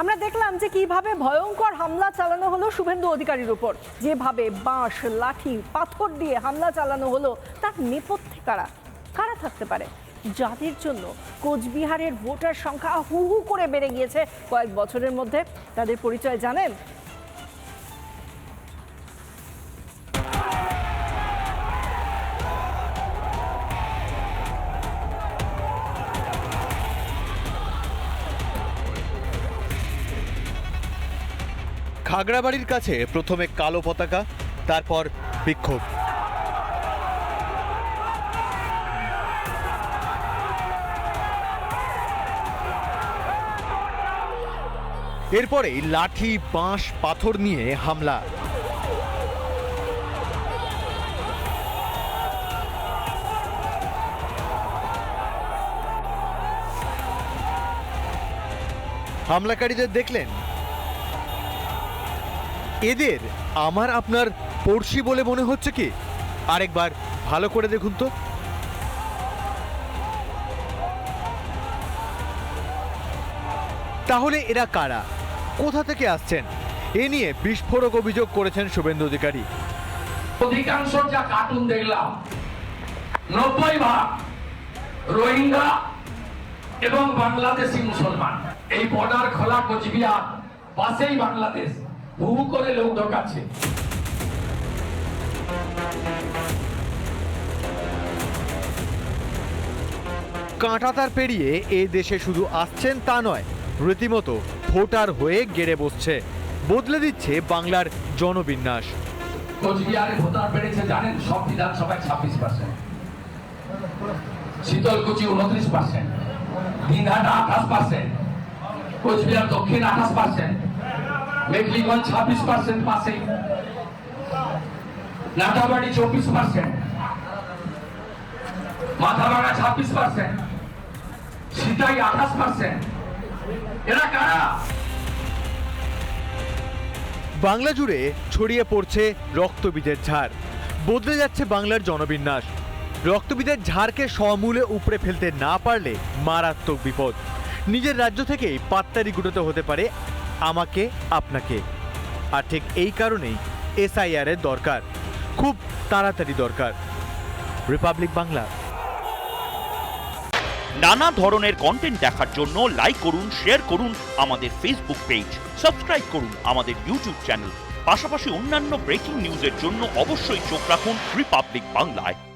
আমরা দেখলাম যে কীভাবে ভয়ঙ্কর হামলা চালানো হলো শুভেন্দু অধিকারীর উপর। যেভাবে বাঁশ, লাঠি, পাথর দিয়ে হামলা চালানো হলো, তার নেপথ্যে কারা? কারা থাকতে পারে? যাদের জন্য কোচবিহারের ভোটার সংখ্যা হু হু করে বেড়ে গিয়েছে কয়েক বছরের মধ্যে। তাদের পরিচয় জানেন খাগড়াবাড়ির কাছে প্রথমে কালো পতাকা, তারপর বিক্ষোভ। এরপরেই লাঠি, বাঁশ, পাথর নিয়ে হামলা। হামলাকারীদের দেখলেন এদের আমার আপনার পড়শি বলে মনে হচ্ছে কি? আরেকবার ভালো করে দেখুন তো। তাহলে এরা কারা? কোথা থেকে আসছেন? এ নিয়ে বিস্ফোরক অভিযোগ করেছেন শুভেন্দু অধিকারী। অধিকাংশ যা কার্টুন দেখলাম, নব্বই ভাগ রোহিঙ্গা এবং বাংলাদেশি মুসলমান। এই বর্ডার খোলা কোচবিহার পাশেই বাংলাদেশ। হু করে লোক ঢোকাচ্ছে। কাঁটাতার পেরিয়ে এ দেশে শুধু আসছেন তা নয় রীতিমতো ভোটার হয়ে গেড়ে বসছে। বদলে দিচ্ছে বাংলার জনবিন্যাস। কোচবিহারে ভোটার বেড়েছে জানেন সব বিধানসভায় ছাব্বিশ পার্সেন্ট শীতলকুচি উনত্রিশ পার্সেন্ট দিনহাটা আঠাশ পার্সেন্ট কোচবিহার দক্ষিণ আঠাশ পার্সেন্ট মেঘলিগঞ্জ ছাব্বিশ পার্সেন্ট পাশেই নাটাবাড়ি চব্বিশ পার্সেন্ট ছাব্বিশ পার্সেন্ট সিতাই আঠাশ পার্সেন্ট এরা কারা বাংলা জুড়ে ছড়িয়ে পড়ছে রক্তবীজের ঝাড়। বদলে যাচ্ছে বাংলার জনবিন্যাস। রক্তবীজের ঝাড়কে সমূলে উপড়ে ফেলতে না পারলে মারাত্মক বিপদ। নিজের রাজ্য থেকেই পাত্তারি গুটোতে হতে পারে আমাকে, আপনাকে। আর ঠিক এই কারণেই এসআইআর এর দরকার। খুব তাড়াতাড়ি দরকার। রিপাবলিক বাংলা। নানা ধরনের কন্টেন্ট দেখার জন্য লাইক করুন শেয়ার করুন আমাদের ফেসবুক পেজ সাবস্ক্রাইব করুন আমাদের ইউটিউব চ্যানেল পাশাপাশি অন্যান্য ব্রেকিং নিউজের জন্য অবশ্যই চোখ রাখুন রিপাবলিক বাংলায়